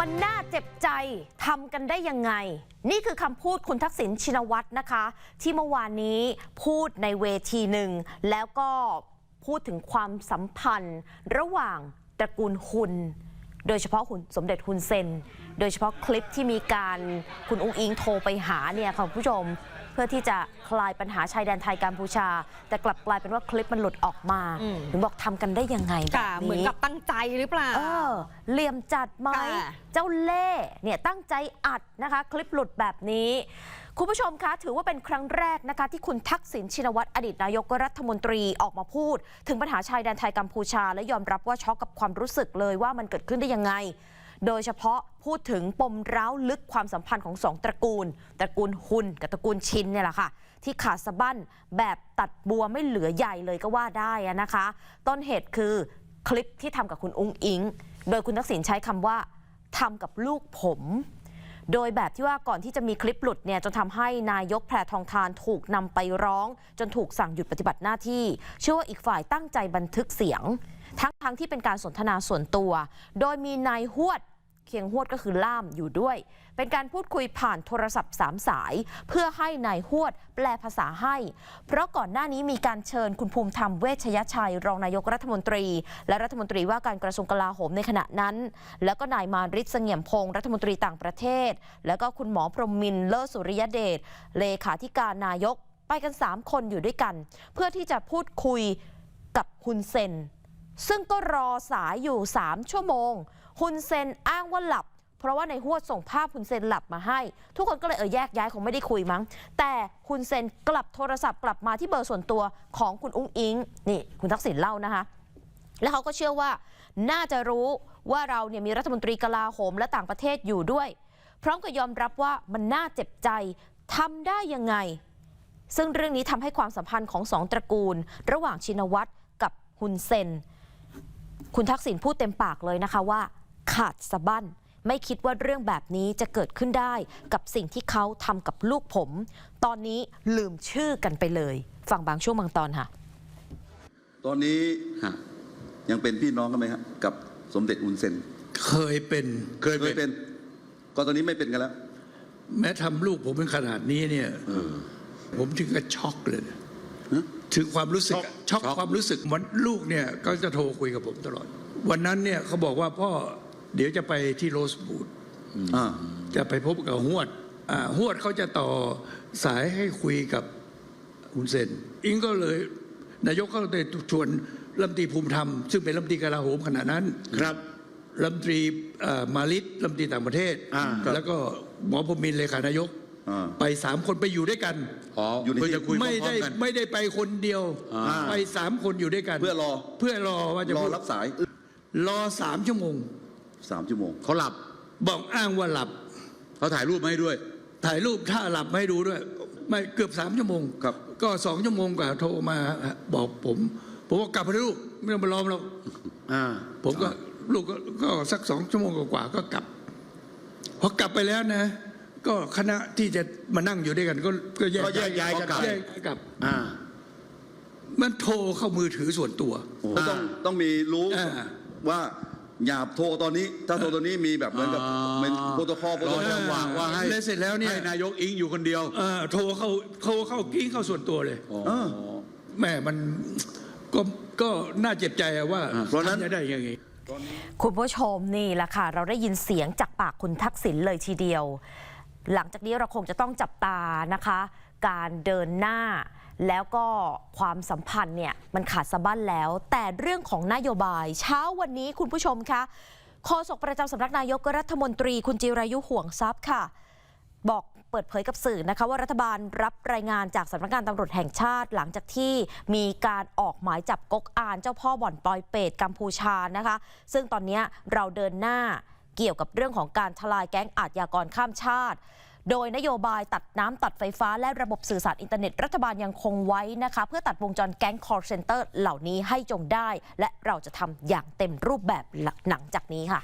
มันน่าเจ็บใจทำกันได้ยังไง นี่คือคำพูดคุณทักษิณชินวัตรนะคะ ที่เมื่อวานนี้พูดในเวทีหนึ่ง แล้วก็พูดถึงความสัมพันธ์ ระหว่างตระกูลฮุนโดยเฉพาะคุณสมเด็จฮุนเซน โดยเฉพาะคลิปที่มีการคุณอุ้งอิงโทรไปหาเนี่ยค่ะคุณผู้ชม เพื่อที่จะคลายปัญหาชายแดนไทยกัมพูชา แต่กลับกลายเป็นว่าคลิปมันหลุดออกมาอืมถึงบอกทำกันได้ยังไงแบบค่ะนี้เหมือนกับตั้งใจหรือเปล่าเออเหลี่ยมจัดไหมค่ะเจ้าเล่ห์เนี่ยตั้งใจอัดนะคะ คลิปหลุดแบบนี้คุณผู้ชมคะถือว่าเป็นครั้งแรกนะคะที่คุณทักษิณชินวัตรอดีตนายกรัฐมนตรีออกมาพูด ถึงปัญหาชายแดนไทยกัมพูชา และยอมรับว่าช็อกกับความรู้สึกเลยว่ามันเกิดขึ้นได้ยังไง โดยเฉพาะพูดถึงปมร้าวลึกความสัมพันธ์ของสองตระกูล ตระกูลฮุนกับตระกูลชินเนี่ยแหละค่ะ ที่ขาดสะบั้นแบบตัดบัวไม่เหลือใหญ่เลยก็ว่าได้นะคะ ต้นเหตุคือคลิปที่ทำกับคุณอุ้งอิง โดยคุณทักษิณใช้คำว่าทำกับลูกผม โดยแบบที่ว่าก่อนที่จะมีคลิปหลุดเนี่ยจนทำให้นายกแพรทองทานถูกนำไปร้อง จนถูกสั่งหยุดปฏิบัติหน้าที่ เชื่อว่าอีกฝ่ายตั้งใจบันทึกเสียง ทั้งทั้งที่เป็นการสนทนาส่วนตัว โดยมีนายหวด เคียงหวดก็คือล่ามอยู่ด้วย เป็นการพูดคุยผ่านโทรศัพท์สามสาย เพื่อให้นายหวดแปลภาษาให้ เพราะก่อนหน้านี้มีการเชิญคุณภูมิธรรมเวชยชัย รองนายกรัฐมนตรี และรัฐมนตรีว่าการกระทรวงกลาโหมในขณะนั้น แล้วก็นายมาริศเสงี่ยมพงศ์รัฐมนตรีต่างประเทศ แล้วก็คุณหมอพรหมมินเลิศสุริยเดชเลขาธิการนายกไปกัน 3 คนอยู่ด้วยกัน เพื่อที่จะพูดคุยกับฮุนเซนซึ่งก็รอสายอยู่ 3 ชั่วโมง ฮุนเซนอ้างว่าหลับ เพราะว่าในหัวส่งภาพฮุนเซนหลับมาให้ ทุกคนก็เลยเออแยกย้ายคงไม่ได้คุยมั้ง แต่ฮุนเซนกลับโทรศัพท์กลับมาที่เบอร์ส่วนตัวของคุณอุ้งอิงนี่คุณทักษิณเล่านะคะ แล้วเขาก็เชื่อว่าน่าจะรู้ว่าเราเนี่ยมีรัฐมนตรีกลาโหมและต่างประเทศอยู่ด้วย พร้อมกับยอมรับว่ามันน่าเจ็บใจทำได้ยังไง ซึ่งเรื่องนี้ทำให้ความสัมพันธ์ของสองตระกูล ระหว่างชินวัตรกับฮุนเซน คุณทักษิณพูดเต็มปากเลยนะคะว่า ขาดสะบั้นไม่คิดว่าเรื่องแบบนี้จะเกิดขึ้นได้ กับสิ่งที่เขาทำกับลูกผม ตอนนี้ลืมชื่อกันไปเลย ฟังบางช่วงบางตอนค่ะ ตอนนี้ฮะยังเป็นพี่น้องกันไหมครับกับสมเด็จอุนเซนเคยเป็นเคยเคยเป็เป็นนก็ตอนนี้ไม่เป็นกันแล้ว แม้ทำลูกผมเป็นขนาดนี้เนี่ยผมถึงกับช็อกเลยนะถึงความรู้สึกอะช็อกความรู้สึกวันลูกเนี่ย ก็จะโทรคุยกับผมตลอด วันนั้นเนี่ยเขาบอกว่าพ่อ เดี๋ยวจะไปที่โรสบูดอ่าจะไปพบกับหวดอ่าหวดเขาจะต่อสายให้คุยกับคุณเซนอิงก็เลย นายกก็เลยชวนรัฐมนตรีภูมิธรรม ซึ่งเป็นรัฐมนตรีกลาโหมขณะนั้นครับรัฐมนตรีเอ่อมาลิตรัฐมนตรีต่างประเทศอ่าครับแล้วก็หมอพรหมมินทร์เลขานายกอ่าไปสามคนไปอยู่ด้วยกันอ๋ออยู่ในเพื่อจะคุยพไม่ร้อได้มๆกันไม่ได้ไปคนเดียวอ่าไปสามคนอยู่ด้วยกัน เพื่อรอเพื่อรอว่าจะรอพูดรับสาย รอสามชั่วโมง สามชั่วโมง เขาหลับบอกอ้างว่าหลับ เขาถ่ายรูปมาให้ด้วย ถ่ายรูปท่าหลับมาให้ดูด้วย ไม่เกือบสามชั่วโมงครับ ก็สองชั่วโมงกว่าโทรมาบอกผม ผมว่ากลับไปลูกไม่ต้องไปล้อมเราอ่าผมก็ลูกก็ก็สักสองชั่วโมงกว่าๆก็กลับพอกลับไปแล้วนะ ก็คณะที่จะมานั่งอยู่ด้วยกัน ก็ก็แยกก็แยกย้ายกันกลับแยกกลับ อ่ามันโทรเข้ามือถือส่วนตัว ก็ต้องต้องมีรู้อ่า ว่า อย่าโทรตอนนี้ ถ้าโทรตอนนี้มีแบบเหมือนกับอ่าเป็นโปรโตคอลโปรรโตอคอจัลงหวะว่าให้แล้วเสร็จแล้วเนี่ย ให้นายกอิงอยู่คนเดียว เอ่อโทรเข้าโทรเข้ากิ้งเข้าส่วนตัวเลยอ๋อเออแม่มันก็ก็น่าเจ็บใจอะว่าเพราะฉะนั้น ทำได้ยังไง คุณผู้ชมนี่แหละค่ะ เราได้ยินเสียงจากปากคุณทักษิณเลยทีเดียว หลังจากนี้เราคงจะต้องจับตานะคะ การเดินหน้า แล้วก็ความสัมพันธ์เนี่ยมันขาดสะบั้นแล้ว แต่เรื่องของนโยบาย เช้าวันนี้คุณผู้ชมคะโฆษกประจำสำนักนายกรัฐมนตรีคุณจิรายุห่วงทรัพย์ค่ะ บอกเปิดเผยกับสื่อนะคะว่ารัฐบาลรับรายงานจากสำนักงานตำรวจแห่งชาติ หลังจากที่มีการออกหมายจับก๊กอานเจ้าพ่อบ่อนปลอยเป็ดกัมพูชานะคะ ซึ่งตอนนี้เราเดินหน้าเกี่ยวกับเรื่องของการทลายแก๊งอาชญากรข้ามชาติ โดยนโยบายตัดน้ำตัดไฟฟ้าและระบบสื่อสารอินเทอร์เน็ตรัฐบาลยังคงไว้นะคะ เพื่อตัดวงจรแก๊งคอร์เซนเตอร์เหล่านี้ให้จงได้ และเราจะทำอย่างเต็มรูปแบบหลังจากนี้ค่ะ